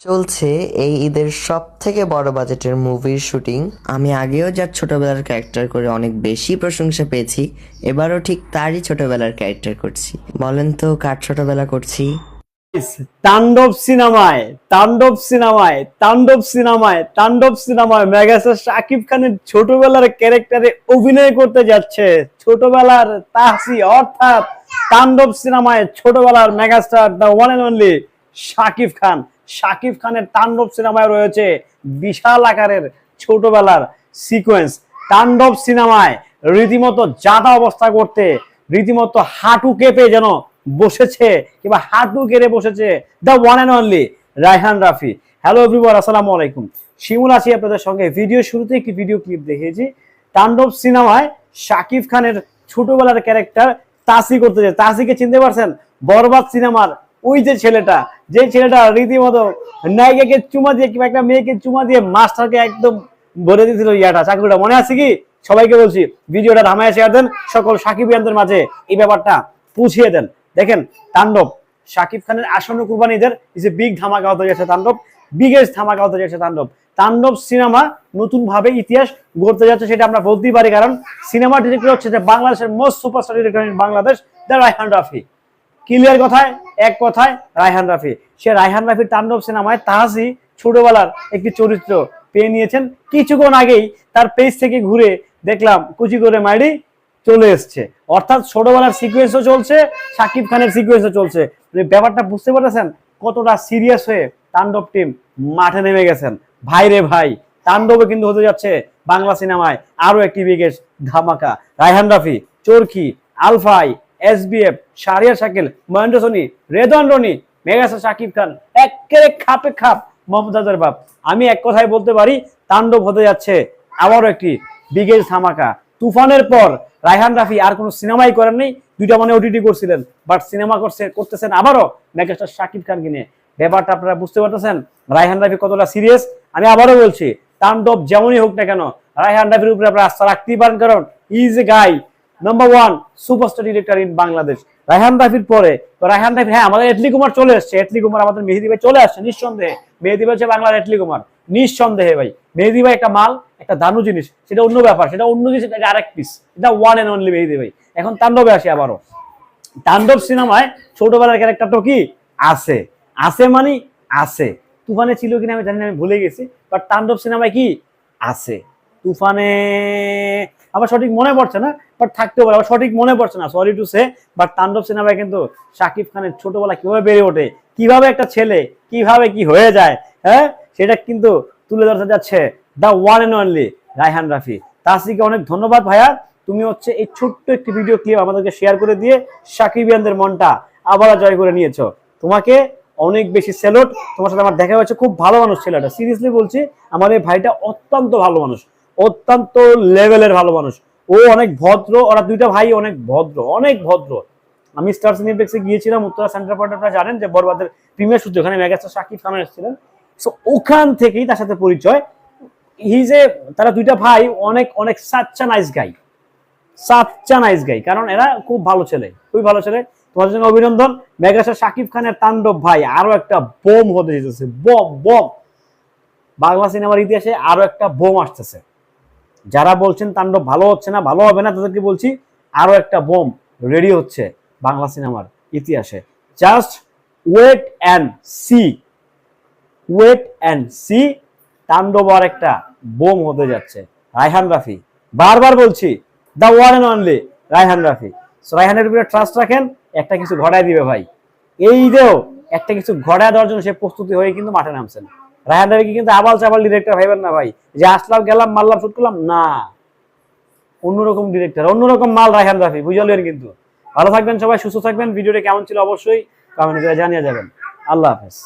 চলছে এই ঈদের সব থেকে বড় বাজেটের মুভির শুটিং আমি আগেও যার ছোটবেলার ক্যারেক্টার করে অনেক বেশি প্রশংসা পেয়েছি, এবারও ঠিক তারই ছোটবেলার ক্যারেক্টার করছি। বলেন তো, কার ছোটবেলা করছি? তাণ্ডব সিনেমায় তাণ্ডব সিনেমায় তাণ্ডব সিনেমায় তাণ্ডব সিনেমায় মেগাস্টার শাকিব খানের ছোটবেলার ক্যারেক্টারে অভিনয় করতে যাচ্ছে। ছোটবেলার তাহসি অর্থাৎ তাণ্ডব সিনেমায় ছোটবেলার megastar the one and only Shakib Khan. Shakib খানের তাণ্ডব সিনেমায় রয়েছে বিশাল আকারের ছোটবেলার সিকোয়েন্স তাণ্ডব সিনেমায় রীতিমতো জাদা অবস্থা করতে, রীতিমতো হাঁটু কেঁপে যেন বসেছে কিংবা হাঁটু কেড়ে বসেছে the one and only Raihan Rafi. Hello everyone আসসালামু আলাইকুম। শিমুল আছি আপনাদের সঙ্গে। ভিডিও শুরুতে একটি ভিডিও ক্লিপ দেখিয়েছি। তাণ্ডব সিনেমায় শাকিব খানের ছোটবেলার ক্যারেক্টার তাসি করতে যায় তাসিকে চিনতে পারছেন? বরবাদ সিনেমার ওই যে ছেলেটা যে ছেলেটা রীতিমতো নায়িকাকে চুমা দিয়ে কিংবা একটা মেয়েকে চুমা দিয়ে মাস্টারকে একদম ভরে দিয়েছিল ইয়াটা। চাকরিটা মনে আছে কি? সবাইকে বলছি, ভিডিওটা ধামায় শেয়ার দেন, সকল সাকিবিয়ানদের মাঝে এই ব্যাপারটা পুছিয়ে দেন। দেখেন, তাণ্ডব শাকিব খানের আসন্ন কুরবানিদের এ বিগ ধামাকা হতে যাচ্ছে তাণ্ডব বিগেস্ট ধামাকা হতে যাচ্ছে তাণ্ডব। তাণ্ডব সিনেমা নতুন ভাবে ইতিহাস গড়তে যাচ্ছে সেটা আমরা বলতেই পারি, কারণ সিনেমা ডিরেক্টর হচ্ছে যে বাংলাদেশের most superstar director in Bangladesh the Raihan Rafi clear কথায়, এক কথায় রায়হান রাফি। সে রায়হান রাফির তাণ্ডব সিনেমায় তাহাসি ছোটবেলার একটি চরিত্র পেয়ে নিয়েছেন। কিছুক্ষণ আগেই তার পেজ থেকে ঘুরে দেখলাম, কুচি করে মাইরি চলে এসছে। অর্থাৎ ছোটবেলার সিকুয়েন্সও চলছে, সাকিব খানের সিকুয়েন্সও চলছে। মানে ব্যাপারটা বুঝতে পারতেছেন? কতটা সিরিয়াস হয়ে তাণ্ডব টিম মাঠে নেমে গেছেন। ভাই রে ভাই তাণ্ডবে কিন্তু হতে যাচ্ছে বাংলা সিনেমায় আরও একটি বিগেস্ট ধামাকা। রায়হান রাফি চরকি আলফাই এসবিএফ শারিয়া শাকিল, মহেন্দ্র সোনি রেদন রনি, মেগাস্টার শাকিব খান, একেবারে খাপে খাপ মমতাজের বাপ। আমি এক কথায় বলতে পারি, তাণ্ডব হতে যাচ্ছে আবারও একটি বিগেস্ট ধামাকা। তুফানের পর রায়হান রাফি আর কোনো সিনেমাই করেন নাই, দুইটা মানে ওটিটি করছিলেন বাট সিনেমা করছে, করতেছেন আবারও মেগাস্টার শাকিব খানকে নিয়ে। ব্যাপারটা আপনারা বুঝতে পারতেছেন, রায়হান রাফি কতটা সিরিয়াস আমি আবারও বলছি, তাণ্ডব যেমনই হোক না কেন, রায়হান রাফির উপরে আপনারা আস্থা রাখতেই পারেন, কারণ is a guy number one superstar director in Bangladesh Raihan রাফির পরে। তো রায়হান রাফি হ্যাঁ আমাদের এটলি কুমার চলে আসছে এটলি কুমার আমাদের মেহেদি ভাই চলে আসছে, নিঃসন্দেহে। মেহেদি ভাই হচ্ছে বাংলার এটলি কুমার নিঃসন্দেহে ভাই। মেহেদি ভাই একটা মাল, একটা দানু জিনিস, সেটা অন্য ব্যাপার, সেটা অন্য জিনিস এটা আরেক পিস এটা ওয়ান এন্ড অনলি মেহেদি ভাই। এখন তাণ্ডবে আসি আবারও। তাণ্ডব সিনেমায় ছোটবেলার ক্যারেক্টার ক্যারেক্টারটা কি? আছে। আছে মানে আছে। তুফানে ছিল কিনা আমি জানি না, আমি ভুলে গেছি। বাট তাণ্ডব সিনেমায় কি? আছে। তুফানে আমার সঠিক মনে পড়ছে না বাট থাকতেও পারে। আমার সঠিক মনে পড়ছে না সরি টু সে বাট তাণ্ডব সিনেমায় কিন্তু শাকিব খানের ছোটবেলা কীভাবে বেড়ে ওঠে, কীভাবে একটা ছেলে, কীভাবে কি হয়ে যায় হ্যাঁ? সেটা কিন্তু তুলে ধরতে যাচ্ছে the one and only Raihan Rafi. তাসিকে অনেক ধন্যবাদ ভাইয়া। তুমি হচ্ছে এই ছোট্ট একটি ভিডিও ক্লিপ আমাদেরকে শেয়ার করে দিয়ে সাকিবিয়ানদের মনটা আবার জয় করে নিয়েছো। তোমাকে অনেক বেশি সেলট তোমার সাথে আমার দেখা হয়েছে খুব ভালো মানুষ ছেলেটা। সিরিয়াসলি বলছি, আমার এই ভাইটা অত্যন্ত ভালো মানুষ। অত্যন্ত লেভেলের ভালো মানুষ। ও অনেক ভদ্র, ওরা দুইটা ভাই অনেক ভদ্র অনেক ভদ্র। আমি স্টার সিনেপ্লেক্সে গিয়েছিলাম, উত্তরা সেন্টার পয়েন্ট আপনারা জানেন যে বরবাদের প্রিমিয়ার সূত্রে ওখানে মেগাস্টার শাকিব খান এসেছিলেন। সো ওখান থেকেই তার সাথে পরিচয়। হিজ এ তারা দুইটা ভাই অনেক অনেক সাচ্চা নাইস গাই সাচ্চা নাইস গাই কারণ এরা খুব ভালো ছেলে, খুবই ভালো ছেলে। তোমাদের সঙ্গে অভিনন্দন। মেগাস্টার শাকিব খানের তাণ্ডব ভাই, আরও একটা বোম হতে যেতেছে। Bomb bomb. বাংলা সিনেমার ইতিহাসে আরও একটা বোম আসতেছে। যারা বলছেন তাণ্ডব ভালো হচ্ছে না, ভালো হবে না, তাদেরকে বলছি আরও একটা বোম রেডি হচ্ছে বাংলা সিনেমার ইতিহাসে। Just wait and see wait and see Taandob আর একটা বোম হতে যাচ্ছে। রায়হান রাফি, বারবার বলছি the one and only Raihan Rafi. রায়হানের উপরে ট্রাস্ট রাখেন, একটা কিছু ঘটায় দিবে ভাই। এই ঈদেও একটা কিছু ঘটায় দেওয়ার জন্য সে প্রস্তুতি হয়ে কিন্তু মাঠে নামছেন। রায়হান কিন্তু আবাল চাবাল ডিরেক্টর ভাইবেন না ভাই। যে আসলাম, গেলাম, মারলাম শুট করলাম, না। অন্যরকম ডিরেক্টর অন্যরকম মাল রায়হান রাফি বুঝলেন কিন্তু। ভালো থাকবেন সবাই, সুস্থ থাকবেন। ভিডিওটা কেমন ছিল অবশ্যই কমেন্ট করে জানিয়ে যাবেন। আল্লাহ হাফেজ।